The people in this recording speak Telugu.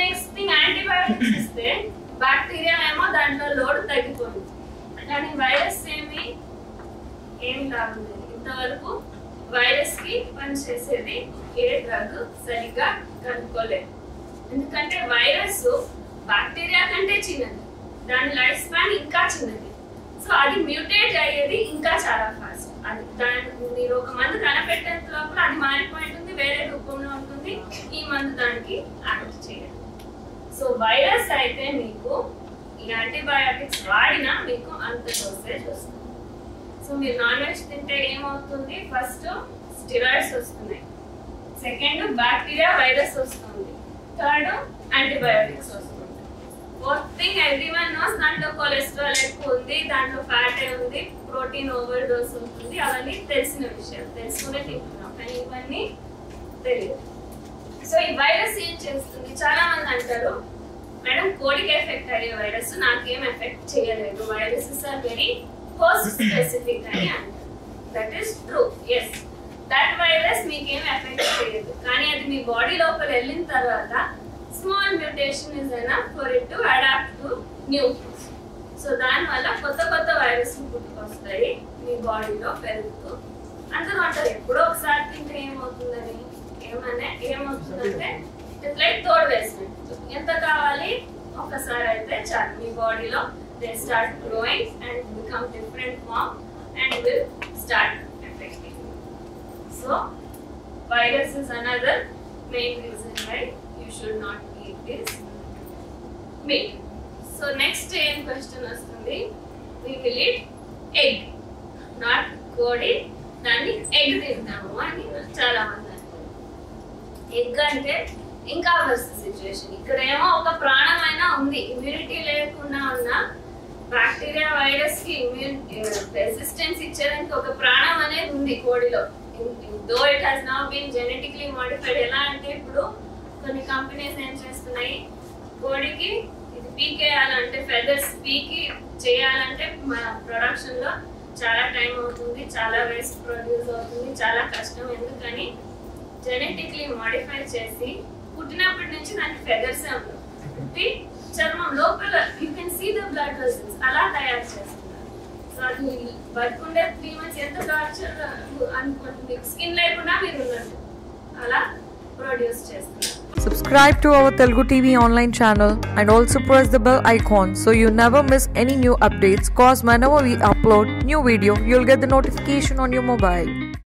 నెక్స్ట్ థింగ్ యాంటీబయాటిక్స్ ఇస్తే బ్యాక్టీరియా ఏమో దాంట్లో లోడ్ తగ్గిపోయింది కానీ వైరస్ ఏమి ఏమి కాదు ఇంతవరకు వైరస్కి పనిచేసేది ఏ డ్రగ్ సరిగ్గా కనుక్కోలేదు. ఎందుకంటే వైరస్ బ్యాక్టీరియా కంటే చిన్నది. దాని లైఫ్ స్పాన్ ఇంకా చిన్నది. సో అది మ్యూటేట్ అయ్యేది ఇంకా చాలా ఫాస్ట్ అది దాని మీరు ఒక మందు కనపెట్టేంత లోపల అది మారిపోయి ఉంటుంది వేరే రూపంలో ఉంటుంది ఈ మందు దానికి యాక్ట్ చేయండి సో వైరస్ అయితే మీకు ఈ యాంటీబయాటిక్స్ వాడినా మీకు అంత డోసేజ్ వస్తుంది. సో మీరు నాన్ వెజ్ తింటే ఏమవుతుంది? ఫస్ట్ స్టిరాయిడ్స్ వస్తున్నాయి. సెకండ్ బ్యాక్టీరియా వైరస్ వస్తుంది. థర్డ్ యాంటీబయాటిక్స్ వస్తుంది. Fourth thing every one knows దాంట్లో కొలెస్ట్రాల్ ఎక్కువ ఉంది దాంట్లో ఫ్యాట్ ఉంది ప్రోటీన్ ఓవర్ డోస్ ఉంటుంది అవన్నీ తెలిసిన విషయం తెలుసుకునే తింటున్నాం. కానీ ఇవన్నీ తెలియదు. సో ఈ వైరస్ ఏం చేస్తుంది? చాలా మంది అంటారు మేడం కోడికి ఎఫెక్ట్ అయ్యే వైరస్ నాకేం ఎఫెక్ట్ చేయలేదు. Viruses are very host specific అని అంటారు. That is true yes that virus మీకేం ఎఫెక్ట్ చేయదు. కానీ అది మీ బాడీ లోపల వెళ్ళిన తర్వాత small mutation is enough for it to adapt to new so దానివల్ల కొత్త కొత్త వైరస్ పుట్టుకొస్తాయి మీ బాడీలో పెరుగుతూ. అందరూ అంటారు ఎప్పుడో ఒకసారి తింటే ఏమవుతుందని? ఏమనే ఏమవుతుందంటే ఇట్స్ లైక్ తోడు వేసినట్టు ఎంత కావాలి? ఒకసారి అయితే చాలు. మీ బాడీలో they start growing and become different form and will start affecting so virus is another main reason why you should not eat this meat. So next ఏం క్వశ్చన్ వస్తుంది. We will eat egg. Not కోడి దాన్ని ఎగ్ తింటాము అని చాలా మంది ఎగ్ అంటే ఇంకా వర్స్ట్ సిచ్యువేషన్ ఇక్కడ ఏమో ఒక ప్రాణమైనా ఉంది. ఇమ్యూనిటీ లేకుండా ఉన్న బ్యాక్టీరియా వైరస్కి ఇమ్యూన్ రెసిస్టెన్స్ eh, ఇచ్చేదానికి ఒక ప్రాణం అనేది ఉంది కోడిలో. Though it has now been genetically modified ఎలా అంటే ఇప్పుడు కొన్ని కంపెనీస్ ఏం చేస్తున్నాయి? కోడికి ఇది పీకేయాలంటే ఫెదర్స్ పీకి చేయాలంటే మన ప్రొడక్షన్లో చాలా టైం అవుతుంది చాలా వేస్ట్ ప్రొడ్యూస్ అవుతుంది చాలా కష్టం. ఎందుకని? జెనెటిక్లీ మోడిఫై చేసి పుట్టినప్పటి నుంచి దానికి ఫెదర్స్ ఉండవు పుట్టి చర్మం లోపల you can see the blood vessels అలా తయారు చేస్తున్నారు సో అది బతుకుండే త్రీ మంత్స్ ఎంత టార్చర్ అనుకుంటుంది స్కిన్ లేకుండా మీరు ఉన్నట్టు అలా ప్రొడ్యూస్ చేస్తున్నారు Subscribe to our Telugu TV online channel and also press the bell icon so you never miss any new updates. Cause whenever we upload new video, you'll get the notification on your mobile.